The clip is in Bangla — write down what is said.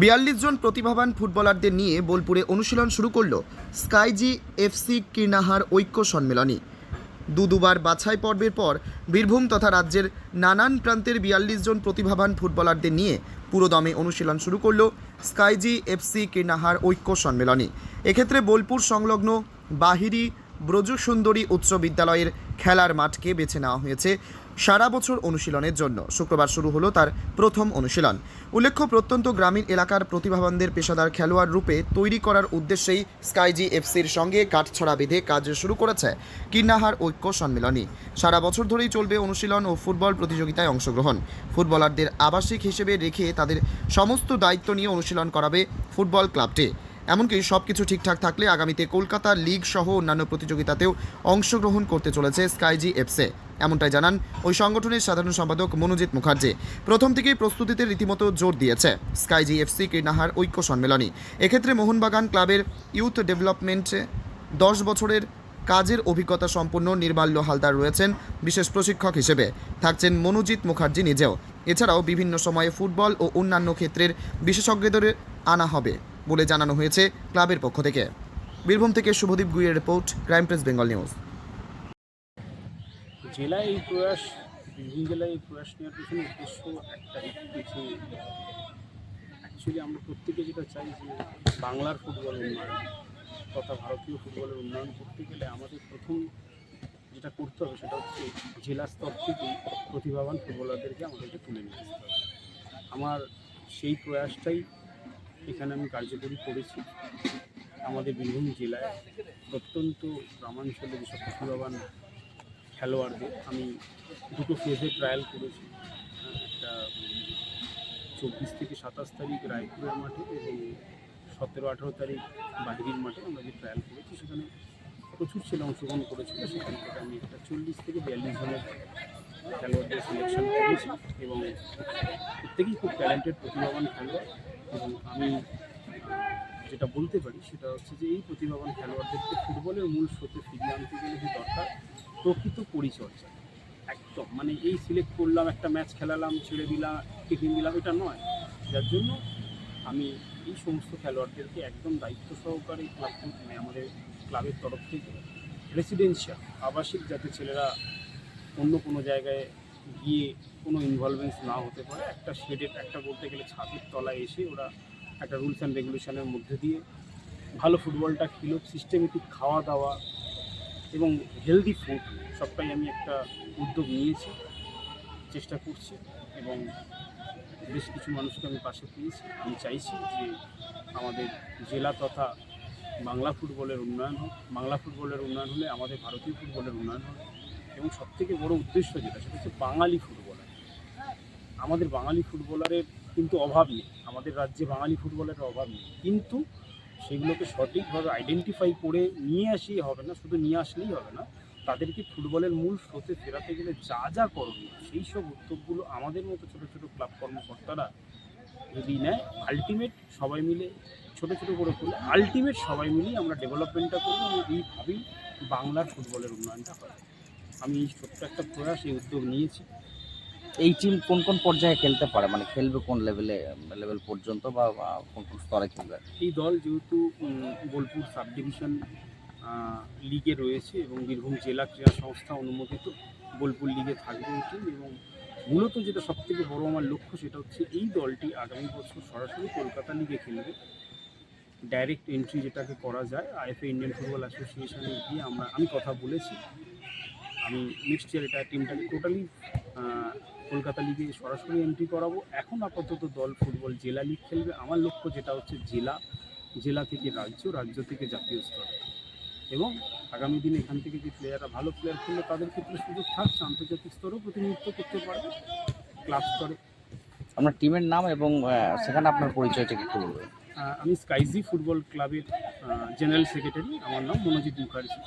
বিয়াল্লিশ জন প্রতিভাবান ফুটবলারদের নিয়ে বোলপুরে অনুশীলন শুরু করল স্কাইজি এফসি কীর্ণাহার ঐক্য সম্মেলনী দু দুবার বাছাই পর্বের পর বীরভূম তথা রাজ্যের নানান প্রান্তের বিয়াল্লিশ জন প্রতিভাবান ফুটবলারদের নিয়ে পুরোদমে অনুশীলন শুরু করল স্কাইজি এফসি কীর্ণাহার ঐক্য সম্মেলনী এক্ষেত্রে বোলপুর সংলগ্ন বাহিরি ব্রজসুন্দরী উচ্চ বিদ্যালয়ের খেলার মাঠকে বেছে নেওয়া হয়েছে। সারা বছর অনুশীলনের জন্য শুক্রবার শুরু হলো তার প্রথম অনুশীলন। উল্লেখ্য, প্রত্যন্ত গ্রামীণ এলাকার প্রতিভাবানদের পেশাদার খেলোয়াড় রূপে তৈরি করার উদ্দেশ্যেই স্কাইজি এফসির সঙ্গে কাঠছড়া বেঁধে কাজ শুরু করেছে কিন্নাহার ঐক্য সম্মেলনী সারা বছর ধরেই চলবে অনুশীলন ও ফুটবল প্রতিযোগিতায় অংশগ্রহণ। ফুটবলারদের আবাসিক হিসেবে রেখে তাদের সমস্ত দায়িত্ব নিয়ে অনুশীলন করাবে ফুটবল ক্লাবটি। এমনকি সব কিছু ঠিকঠাক থাকলে আগামীতে কলকাতা লিগ সহ অন্যান্য প্রতিযোগিতাতেও অংশগ্রহণ করতে চলেছে স্কাইজি এফসে। এমনটাই জানান ওই সংগঠনের সাধারণ সম্পাদক মনোজিৎ মুখার্জি। প্রথম থেকেই প্রস্তুতিতে রীতিমতো জোর দিয়েছে। স্কাইজি এফসি কীর্ণাহার ঐক্য সম্মেলনী। এক্ষেত্রে মোহনবাগান ক্লাবের ইউথ ডেভেলপমেন্টে দশ বছরের কাজের অভিজ্ঞতা সম্পন্ন নির্মাল্য হালদার রয়েছেন বিশেষ প্রশিক্ষক হিসেবে। থাকছেন মনোজিৎ মুখার্জি নিজেও। এছাড়াও বিভিন্ন সময়ে ফুটবল ও অন্যান্য ক্ষেত্রের বিশেষজ্ঞদের আনা হবে। বলে জানানো হয়েছে ক্লাবের পক্ষ থেকে। বীরভূম থেকে শুভদীপ গুইয়ের report, crime press Bengal news. জেলায় এই প্রয়াস, বীরভূম জেলায় এই প্রয়াস নেওয়ার পিছনে উদ্দেশ্য একটাই যে অ্যাকচুয়ালি আমরা প্রত্যেকে যেটা চাই যে বাংলার ফুটবল উন্নয়ন তথা ভারতীয় ফুটবলের উন্নয়ন করতে গেলে আমাদের প্রথম যেটা করতে হবে সেটা হচ্ছে জেলা স্তর থেকে প্রতিভাবান ফুটবলারদেরকে আমাদেরকে তুলে আসতে হবে। আমার সেই প্রয়াসটাই এখানে আমি কার্যকরী করেছি। আমাদের বীরভূম জেলায় প্রত্যন্ত গ্রামাঞ্চলে যেসব প্রতিভাবান খেলোয়াড়দের আমি দুটো ফেজে ট্রায়াল করেছি। একটা চব্বিশ থেকে সাতাশ তারিখ রায়পুরের মাঠে এবং সতেরো, আঠেরো তারিখ বাহিরির মাঠে আমরা যে ট্রায়াল করেছি, সেখানে প্রচুর ছেলে অংশগ্রহণ করেছিল। সেখান থেকে আমি একটা চল্লিশ থেকে বিয়াল্লিশ জনের খেলোয়াড়দের সিলেকশন করেছি এবং প্রত্যেকেই খুব ট্যালেন্টেড প্রতিভাবান খেলোয়াড়। এবং আমি যেটা বলতে পারি সেটা হচ্ছে যে এই প্রতিভাবান খেলোয়াড়দেরকে ফুটবলের মূল স্রোতে ফিরিয়ে আনতে গেলে যে দরকার? প্রকৃত পরিচর্যা। একদম। মানে এই সিলেক্ট করলাম, একটা ম্যাচ খেলালাম, ছেড়ে দিলাম, টিফিন দিলাম, এটা নয়। যার জন্য আমি এই সমস্ত খেলোয়াড়দেরকে একদম দায়িত্ব সহকারে ক্লাব মানে আমাদের ক্লাবের তরফ থেকে রেসিডেন্সিয়াল আবাসিক যাতে ছেলেরা অন্য কোনো জায়গায় গিয়ে কোনো ইনভলভেন্স না হতে পারে। একটা শেডের একটা বলতে গেলে ছাদের তলায় এসে ওরা একটা রুলস অ্যান্ড রেগুলেশনের মধ্যে দিয়ে ভালো ফুটবলটা খেলো সিস্টেমেটিক খাওয়া দাওয়া এবং হেলদি ফুড সবটাই আমি একটা উদ্যোগ নিয়েছি, চেষ্টা করছি এবং বেশ কিছু মানুষকে আমি পাশে পেয়েছি। আমি চাইছি যে আমাদের জেলা তথা বাংলা ফুটবলের উন্নয়ন হোক, বাংলা ফুটবলের উন্নয়ন হলে আমাদের ভারতীয় ফুটবলের উন্নয়ন হবে এবং সবথেকে বড় উদ্দেশ্য যেটা, সেটা হচ্ছে বাঙালি ফুটবলার। আমাদের বাঙালি ফুটবলারের কিন্তু অভাব নেই। আমাদের রাজ্যে বাঙালি ফুটবলের অভাব নেই। কিন্তু সেগুলোকে সঠিকভাবে আইডেন্টিফাই করে নিয়ে আসলেই হবে না, শুধু নিয়ে আসলেই হবে না, তাদেরকে ফুটবলের মূল স্রোতে ফেরাতে গেলে যা যা করণীয়, সেই সব উদ্যোগগুলো আমাদের মতো ছোটো ছোটো ক্লাব কর্মকর্তারা যদি নেয় আলটিমেট সবাই মিলে ছোটো ছোটো করে করলে আলটিমেট সবাই মিলেই আমরা ডেভেলপমেন্টটা করব এবং এইভাবেই বাংলার ফুটবলের উন্নয়নটা হয় আমি ছোট্ট একটা প্রয়াস এই উদ্যোগ নিয়েছি। এই টিম কোন কোন পর্যায়ে খেলতে পারে? মানে খেলবে কোন লেভেলে লেভেল পর্যন্ত বা কোন কোন স্তরে খেলবে? এই দল যেহেতু বোলপুর সাব ডিভিশন লিগে রয়েছে এবং বীরভূম জেলা ক্রীড়া সংস্থা অনুমোদিত বোলপুর লিগে থাকবে এই টিম এবং মূলত যেটা সবথেকে বড় আমার লক্ষ্য সেটা হচ্ছে এই দলটি আগামী বছর সরাসরি কলকাতা লিগে খেলবে। ডাইরেক্ট এন্ট্রি যেটাকে করা যায়, আইএফএ ইন্ডিয়ান ফুটবল অ্যাসোসিয়েশনে গিয়ে আমরা, আমি কথা বলেছি। আমি নেক্সট ইয়ার এটা টিমটাকে টোটালি কলকাতা লিগে সরাসরি এন্ট্রি করাবো। এখন আপাতত দল ফুটবল জেলা লিগ খেলবে। আমার লক্ষ্য যেটা হচ্ছে জেলা জেলা থেকে রাজ্য রাজ্য থেকে জাতীয় স্তরে। এবং আগামী দিনে এখান থেকে যে প্লেয়াররা ভালো প্লেয়ার খেললে তাদের ক্ষেত্রে সুযোগ থাকছে। আন্তর্জাতিক স্তরেও প্রতিনিধিত্ব করতে পারবে ক্লাব স্তরে। আপনার টিমের নাম এবং সেখানে আপনার পরিচয়টা কি বলবেন? আমি স্কাইজি ফুটবল ক্লাবের জেনারেল সেক্রেটারি আমার নাম মনোজিৎ মুখার্জি।